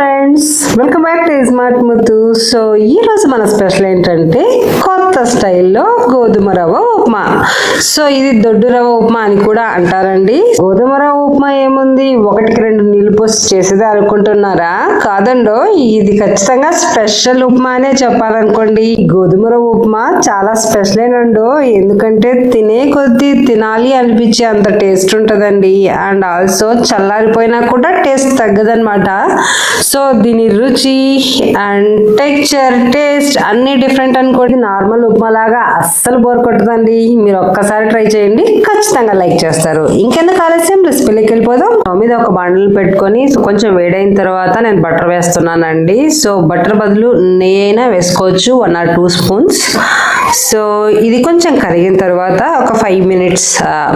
Friends welcome back to smart Muthu so ఈ రోజు మన స్పెషల్ ఏంటంటే కొత్త స్టైల్లో గోధుమ రవ్వ ఉప్మా. సో ఇది దొడ్డు రవ్వ ఉప్మా అని కూడా అంటారండి. గోధుమ రవ్వ ఉప్మా ఏముంది? ఒకటికి రెండు నీళ్ళు పోసి చేసేది అనుకుంటున్నారా? కాదండో ఇది ఖచ్చితంగా స్పెషల్ ఉప్మా అనే చెప్పాలనుకోండి. గోధుమ రవ్వ ఉప్మా చాలా స్పెషల్ ఏనండో. ఎందుకంటే తినే కొద్దీ తినాలి అనిపించే అంత టేస్ట్ ఉంటుందండి. అండ్ ఆల్సో చల్లారిపోయినా కూడా టేస్ట్ తగ్గదనమాట సో దీని రుచి అండ్ టెక్చర్ టేస్ట్ అన్ని డిఫరెంట్ అనుకోండి. నార్మల్ ఉప్మా లాగా అస్సలు బోర్ కొట్టదండి. మీరు ఒక్కసారి ట్రై చేయండి. ఖచ్చితంగా లైక్ చేస్తారు. ఇంకెందుకు ఆలస్యం? రెసిపీలోకి వెళ్ళిపోదాం. మీద ఒక బండలు పెట్టుకొని కొంచెం వేడైన తర్వాత నేను బటర్ వేస్తున్నానండి. సో బటర్ బదులు నెయ్యి అయినా వేసుకోవచ్చు. One or two spoons so ఇది కొంచెం కరిగిన తర్వాత ఒక ఫైవ్ మినిట్స్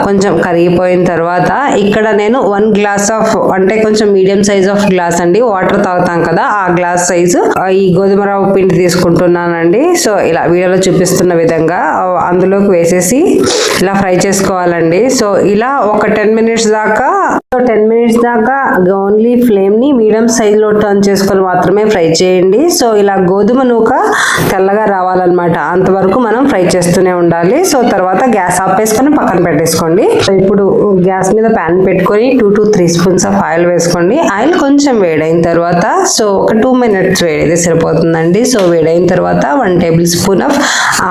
కొంచెం కరిగిపోయిన తర్వాత ఇక్కడ నేను వన్ గ్లాస్ ఆఫ్ అంటే కొంచెం మీడియం సైజ్ ఆఫ్ గ్లాస్ అండి. వాటర్ తాగుతాం కదా ఆ గ్లాస్ సైజు ఈ గోధుమ రవ్వ పిండి తీసుకుంటున్నానండి. సో ఇలా వీడియోలో చూపిస్తున్న విధంగా అందులోకి వేసేసి ఇలా ఫ్రై చేసుకోవాలండి. సో ఇలా ఒక టెన్ మినిట్స్ దాకా టెన్ మినిట్స్ దాకా ఓన్లీ ఫ్లేమ్ని మీడియం సైజ్లో టర్న్ చేసుకొని మాత్రమే ఫ్రై చేయండి. సో ఇలా గోధుమ నూక తెల్లగా రావాలన్నమాట. అంతవరకు మనం ఫ్రై చేస్తూనే ఉండాలి. సో తర్వాత గ్యాస్ ఆపేసుకొని పక్కన పెట్టేసుకోండి. సో ఇప్పుడు గ్యాస్ మీద ప్యాన్ పెట్టుకొని two to three spoons of oil వేసుకోండి. ఆయిల్ కొంచెం వేడైన తర్వాత సో ఒక టూ మినిట్స్ వేడైతే సరిపోతుందండి. సో వేడైన తర్వాత వన్ టేబుల్ స్పూన్ ఆఫ్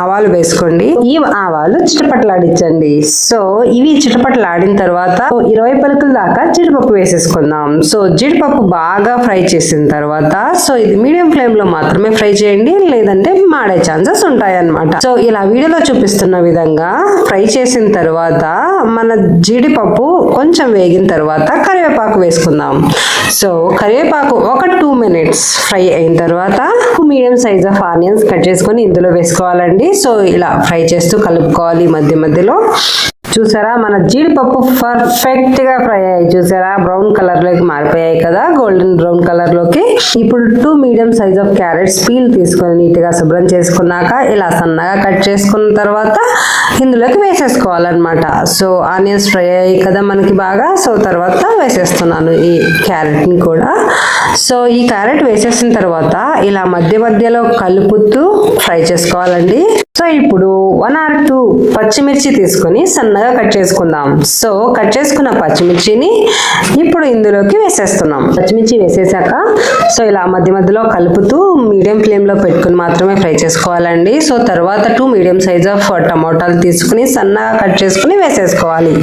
ఆవాలు వేసుకోండి. ఈ ఆవాలు చిటపట్లాడించండి. సో ఇవి చిటపట్లాడిన తర్వాత ఇరవై పలుకులు దాకా జీడిపప్పు వేసేసుకుందాం. సో జీడిపప్పు బాగా ఫ్రై చేసిన తర్వాత సో ఇది మీడియం ఫ్లేమ్లో మాత్రమే ఫ్రై చేయండి లేదంటే మాడే ఛాన్సెస్ ఉంటాయి సో ఇలా వీడియోలో చూపిస్తున్న విధంగా ఫ్రై చేసిన తర్వాత మన జీడిపప్పు కొంచెం వేగిన తర్వాత కరివేపాకు వేసుకుందాం. సో కరివేపాకు ఒక టూ మినిట్స్ ఫ్రై అయిన తర్వాత medium size of onions cut చేసుకొని ఇందులో వేసుకోవాలండి. సో ఇలా ఫ్రై చేస్తూ కలుపుకోవాలి మధ్య మధ్యలో. చూసారా? మన జీడిపప్పు పర్ఫెక్ట్గా ఫ్రై అయ్యాయి. చూసారా? బ్రౌన్ కలర్లోకి మారిపోయాయి కదా గోల్డెన్ బ్రౌన్ కలర్లోకి ఇప్పుడు two medium size of carrots peel తీసుకొని నీట్గా శుభ్రం చేసుకున్నాక ఇలా సన్నగా కట్ చేసుకున్న తర్వాత ఇందులోకి వేసేసుకోవాలన్నమాట. సో ఆనియన్స్ ఫ్రై అయ్యాయి కదా మనకి బాగా. సో తర్వాత వేసేస్తున్నాను ఈ క్యారెట్ని కూడా. సో ఈ క్యారెట్ వేసేసిన తర్వాత ఇలా మధ్య మధ్యలో కలుపుతూ ఫ్రై చేసుకోవాలండి. సో ఇప్పుడు వన్ ఆర్ టూ పచ్చిమిర్చి తీసుకొని సన్నగా కట్ చేసుకుందాం. సో కట్ చేసుకున్న పచ్చిమిర్చిని ఇప్పుడు ఇందులోకి వేసేస్తున్నాం. పచ్చిమిర్చి వేసేసాక సో ఇలా మధ్య మధ్యలో కలుపుతూ మీడియం ఫ్లేమ్లో పెట్టుకుని మాత్రమే ఫ్రై చేసుకోవాలండి. సో తర్వాత టూ మీడియం సైజ్ ఆఫ్ టమాటాలు తీసుకుని సన్నగా కట్ చేసుకుని వేసేసుకోవాలి.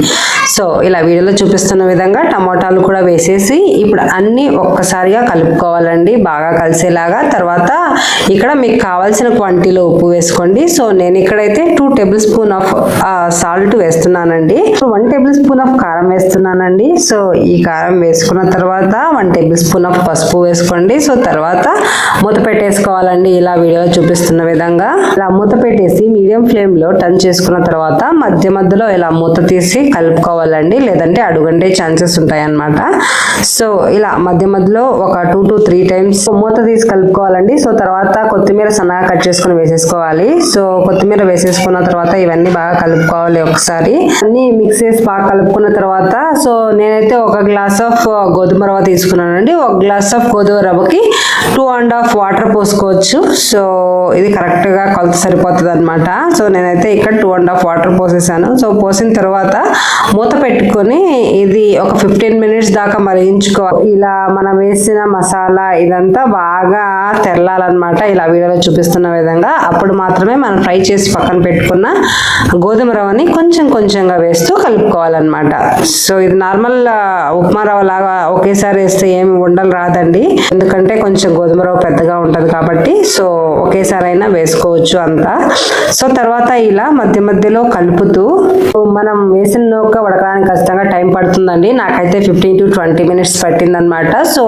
సో ఇలా వీడియోలో చూపిస్తున్న విధంగా టమాటాలు కూడా వేసేసి ఇప్పుడు అన్నీ ఒక్కసారిగా కలుపుకోవాలండి. బాగా కలిసేలాగా తర్వాత ఇక్కడ మీకు కావాల్సిన క్వాంటిటీలో ఉప్పు వేసుకోండి. సో నేను ఇక్కడైతే two table spoon of salt వేస్తున్నానండి. వన్ టేబుల్ స్పూన్ ఆఫ్ కారం వేస్తున్నానండి. సో ఈ కారం వేసుకున్న తర్వాత వన్ టేబుల్ స్పూన్ ఆఫ్ పసుపు వేసుకోండి. సో తర్వాత మూత పెట్టేసుకోవాలండి. ఇలా వీడియో చూపిస్తున్న విధంగా. ఇలా మూత పెట్టేసి మీడియం ఫ్లేమ్లో టర్న్ చేసుకున్న తర్వాత మధ్య మధ్యలో ఇలా మూత తీసి కలుపుకోవాలండి. లేదంటే అడుగంటే ఛాన్సెస్ ఉంటాయన్నమాట. సో ఇలా మధ్య మధ్యలో ఒక టూ టు త్రీ టైమ్స్ మూత తీసి కలుపుకోవాలండి. సో తర్వాత కొత్తిమీర సన్నగా కట్ చేసుకుని వేసేసుకోవాలి. సో కొత్తిమీర వేసేసుకున్న తర్వాత ఇవన్నీ బాగా కలుపుకోవాలి ఒకసారి. అన్ని మిక్స్ చేసి బాగా కలుపుకున్న తర్వాత సో నేనైతే ఒక గ్లాస్ ఆఫ్ uh, గోధుమ రవ్వ తీసుకున్నానండి. ఒక గ్లాస్ ఆఫ్ గోధుమ రవ్వకి టూ అండ్ హాఫ్ వాటర్ పోసుకోవచ్చు. సో ఇది కరెక్ట్గా కొలత సరిపోతుంది అనమాట సో నేనైతే ఇక్కడ టూ అండ్ హాఫ్ వాటర్ పోసేసాను. సో పోసిన తర్వాత మూత పెట్టుకొని ఇది ఒక ఫిఫ్టీన్ మినిట్స్ దాకా మరిగించుకోవాలి ఇలా మనం వేసిన మసాలా ఇదంతా బాగా తెల్లాలన్నమాట ఇలా వీడియోలో చూపిస్తున్న విధంగా. అప్పుడు మాత్రమే మనం ఫ్రై చేసి పక్కన పెట్టుకున్న గోధుమ రవ్వని కొంచెం కొంచెంగా వేస్తూ కలుపుకోవాలన్నమాట. సో ఇది నార్మల్ ఉప్మా రవ్వ లాగా ఒకేసారి వేస్తే ఏమి ఉండలు రాదండి. ఎందుకంటే కొంచెం గోధుమ రవ్వ పెద్దగా ఉంటుంది కాబట్టి సో ఒకేసారి అయినా వేసుకోవచ్చు అంతా. సో తర్వాత ఇలా మధ్య మధ్యలో కలుపుతూ మనం వేసిన నూక ఉడకడానికి ఖచ్చితంగా టైం పడుతుందండి. నాకైతే ఫిఫ్టీన్ టు ట్వంటీ మినిట్స్ పట్టిందనమాట సో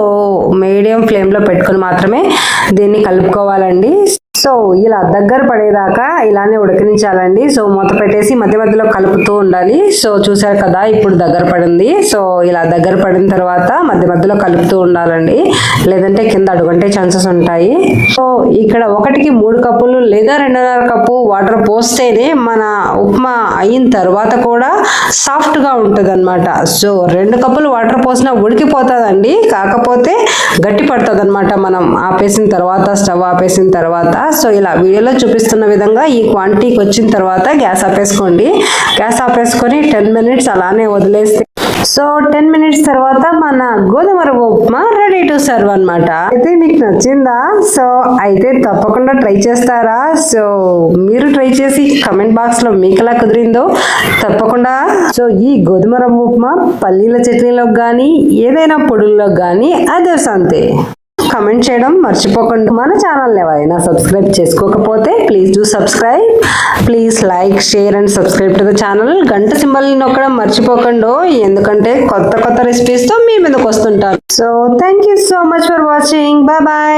మీడియం ఫ్లేమ్లో పెట్టుకుని మాత్రమే దీన్ని కలుపుకోవాలండి. సో ఇలా దగ్గర పడేదాకా ఇలానే ఉడికించాలండి. సో మూత పెట్టేసి మధ్య మధ్యలో కలుపుతూ ఉండాలి. సో చూసారు కదా ఇప్పుడు దగ్గర పడింది. సో ఇలా దగ్గర పడిన తర్వాత మధ్య మధ్యలో కలుపుతూ ఉండాలండి. లేదంటే కింద అడుగుంటే ఛాన్సెస్ ఉంటాయి. సో ఇక్కడ ఒకటికి మూడు కప్పులు లేదా రెండున్నర కప్పు వాటర్ పోస్తేనే మన ఉప్మా అయిన తర్వాత కూడా సాఫ్ట్గా ఉంటుంది అనమాట సో రెండు కప్పులు వాటర్ పోసినా ఉడికిపోతుందండి. కాకపోతే గట్టి పడుతుంది అనమాట మనం ఆపేసిన తర్వాత స్టవ్ ఆపేసిన తర్వాత. సో ఇలా వీడియోలో చూపిస్తున్న విధంగా ఈ క్వాంటిటీకి వచ్చిన తర్వాత గ్యాస్ ఆపేసుకోండి. గ్యాస్ ఆపేసుకొని టెన్ మినిట్స్ అలానే వదిలేస్తే సో టెన్ మినిట్స్ తర్వాత మన గోధుమ రవ్వ ఉప్మా రెడీ టు సర్వ్ అన్నమాట. అయితే మీకు నచ్చిందా? సో అయితే తప్పకుండా ట్రై చేస్తారా? సో మీరు ట్రై చేసి కమెంట్ బాక్స్లో మీకు ఎలా కుదిరిందో తప్పకుండా. సో ఈ గోధుమ రవ్వ ఉప్మా పల్లీల చట్నీలోకి కానీ ఏదైనా పొడుల్లో కానీ అదే అంతే. కమెంట్ చేయడం మర్చిపోకండి. మన ఛానల్ ఎవరైనా సబ్స్క్రైబ్ చేసుకోకపోతే please do subscribe please like share and subscribe to the channel గంట సింబల్ నొక్కడం మర్చిపోకండి. ఎందుకంటే కొత్త కొత్త రెసిపీస్తో మీ మీదకి వస్తుంటాను so thank you so much for watching bye bye